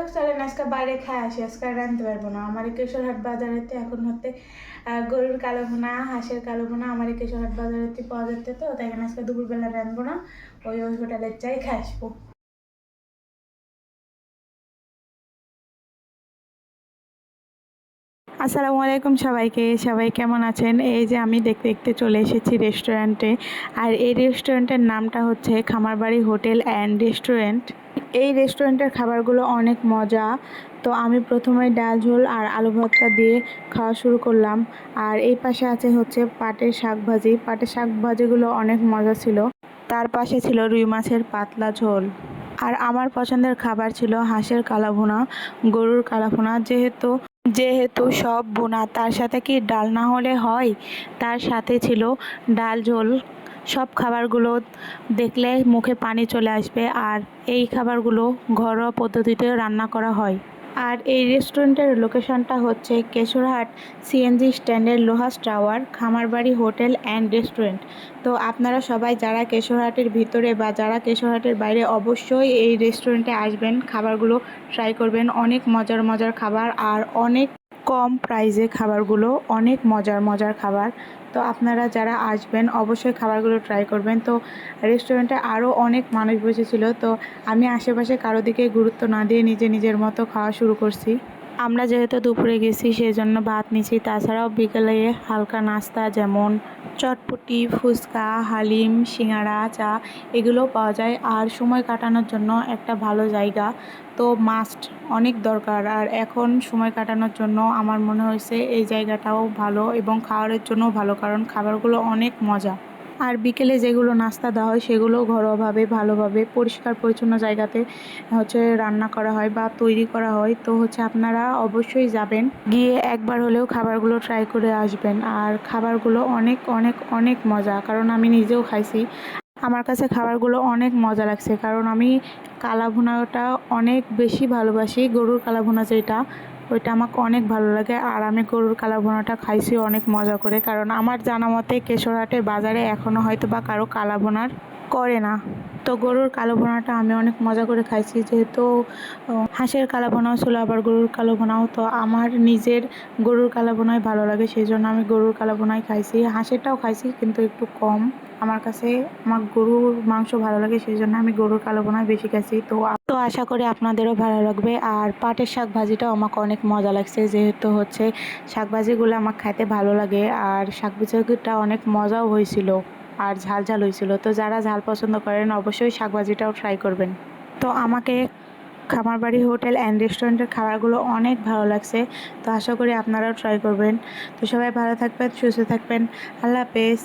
হোক চলেন আজকে বাইরে খায় আসি, আজকে আর রাঁধতে পারব না। আমার কেশরহাট বাজারেতে এখন হতে গরুর কালো ভুনা, হাঁসের কালো ভুনা, আমার কেশরহাট বাজারেতে পাওয়া যাচ্ছে তো, তাই আজকে দুপুরবেলা রাঁধবো না, ওই ওই হোটেলের চাই খাই আসব। আসসালামু আলাইকুম সবাইকে। সবাই কেমন আছেন? এই যে আমি দেখতে দেখতে চলে এসেছি রেস্টুরেন্টে আর এই রেস্টুরেন্টের নামটা হচ্ছে খামারবাড়ি হোটেল অ্যান্ড রেস্টুরেন্ট এই রেস্টুরেন্টের খাবারগুলো অনেক মজা। তো আমি প্রথমে ডাল, ঝোল আর আলু ভর্তা দিয়ে খাওয়া শুরু করলাম। আর এই পাশে আছে হচ্ছে পাটের শাক ভাজি পাটের শাক ভাজিগুলো অনেক মজা ছিল। তার পাশে ছিল রুই মাছের পাতলা ঝোল। আর আমার পছন্দের খাবার ছিল হাঁসের কালাভুনা, গরুর কালাভুনা। যেহেতু যেহেতু সব বোনা তার সাথে কি ডাল না হলে হয়? তার সাথে ছিল ডাল ঝোল। সব খাবারগুলো দেখলে মুখে পানি চলে আসবে আর এই খাবারগুলো ঘরোয়া পদ্ধতিতে রান্না করা হয়। আর এই রেস্টুরেন্টের লোকেশনটা হচ্ছে কেশরহাট সিএনজি স্ট্যান্ডের লোহাস টাওয়ার, খামারবাড়ি, হোটেল অ্যান্ড রেস্টুরেন্ট তো আপনারা সবাই যারা কেশরহাটের ভিতরে বা যারা কেশরহাটের বাইরে অবশ্যই এই রেস্টুরেন্টে আসবেন, খাবারগুলো ট্রাই করবেন। অনেক মজার মজার খাবার আর অনেক কম প্রাইজে খাবারগুলো, অনেক মজার মজার খাবার। তো আপনারা যারা আসবেন, অবশ্যই খাবারগুলো ট্রাই করবেন। তো রেস্টুরেন্টে আরও অনেক মানুষ বসেছিল। তো আমি আশেপাশে কারও দিকে গুরুত্ব না দিয়ে নিজে নিজের মতো খাওয়া শুরু করছি। আমরা যেহেতু দুপুরে গেছি সেই জন্য ভাত নিছি। তাছাড়াও বিকেলে হালকা নাস্তা যেমন চটপটি, ফুচকা, হালিম সিঙ্গাড়া চা এগুলো পাওয়া যায়। আর সময় কাটানোর জন্য একটা ভালো জায়গা তো মাস্ট অনেক দরকার। আর এখন সময় কাটানোর জন্য আমার মনে হয়েছে এই জায়গাটাও ভালো এবং খাওয়ারের জন্য ভালো, কারণ খাবারগুলো অনেক মজা। আর বিকেলে যেগুলো নাস্তা দেওয়া হয় সেগুলো ঘরোয়াভাবে, ভালোভাবে পরিষ্কার পরিচ্ছন্ন জায়গাতে হচ্ছে রান্না করা হয় বা তৈরি করা হয়। তো হচ্ছে আপনারা অবশ্যই যাবেন, গিয়ে একবার হলেও খাবারগুলো ট্রাই করে আসবেন। আর খাবারগুলো অনেক অনেক অনেক মজা। কারণ আমি নিজেও খাইছি। আমার কাছে খাবারগুলো অনেক মজা লাগছে। কারণ আমি কালা ভুনাটা অনেক বেশি ভালোবাসি। গরুর কালা ভুনা যেটা ওইটা আমাকে অনেক ভালো লাগে। আর আমি গরুর কালা ভুনাটা খাইছি অনেক মজা করে। কারণ আমার জানা মতে কেশরহাটের বাজারে এখনও হয়তো বা কারও কালা ভুনার করে না। তো গরুর কালো ভুনাটা আমি অনেক মজা করে খাইছি। যেহেতু হাঁসের কালা ভুনাও ছিল, আবার গরুর কালো ভুনাও। তো আমার নিজের গরুর কালা ভুনাই ভালো লাগে, সেই জন্য আমি গরুর কালো ভুনাই খাইছি। হাঁসেরটাও খাইছি, কিন্তু একটু কম। আমার কাছে আমার গরুর মাংস ভালো লাগে, সেই জন্য আমি গরুর কালো ভুনাই বেশি খাইছি। তো তো আশা করি আপনাদেরও ভালো লাগবে। আর পাটের শাক ভাজিটাও আমাকে অনেক মজা লাগছে, যেহেতু হচ্ছে শাক ভাজিগুলো আমার খাইতে ভালো লাগে। আর শাক ভাজিটা অনেক মজাও হয়েছিল আর ঝাল ঝাল হয়েছিল। তো যারা ঝাল পছন্দ করেন, অবশ্যই শাক ভাজিটাও ট্রাই করবেন। তো আমাকে খামারবাড়ি, হোটেল অ্যান্ড রেস্টুরেন্টের খাবারগুলো অনেক ভালো লাগছে। তো আশা করি আপনারাও ট্রাই করবেন। তো সবাই ভালো থাকবেন, সুস্থ থাকবেন। আল্লাহ হাফেজ।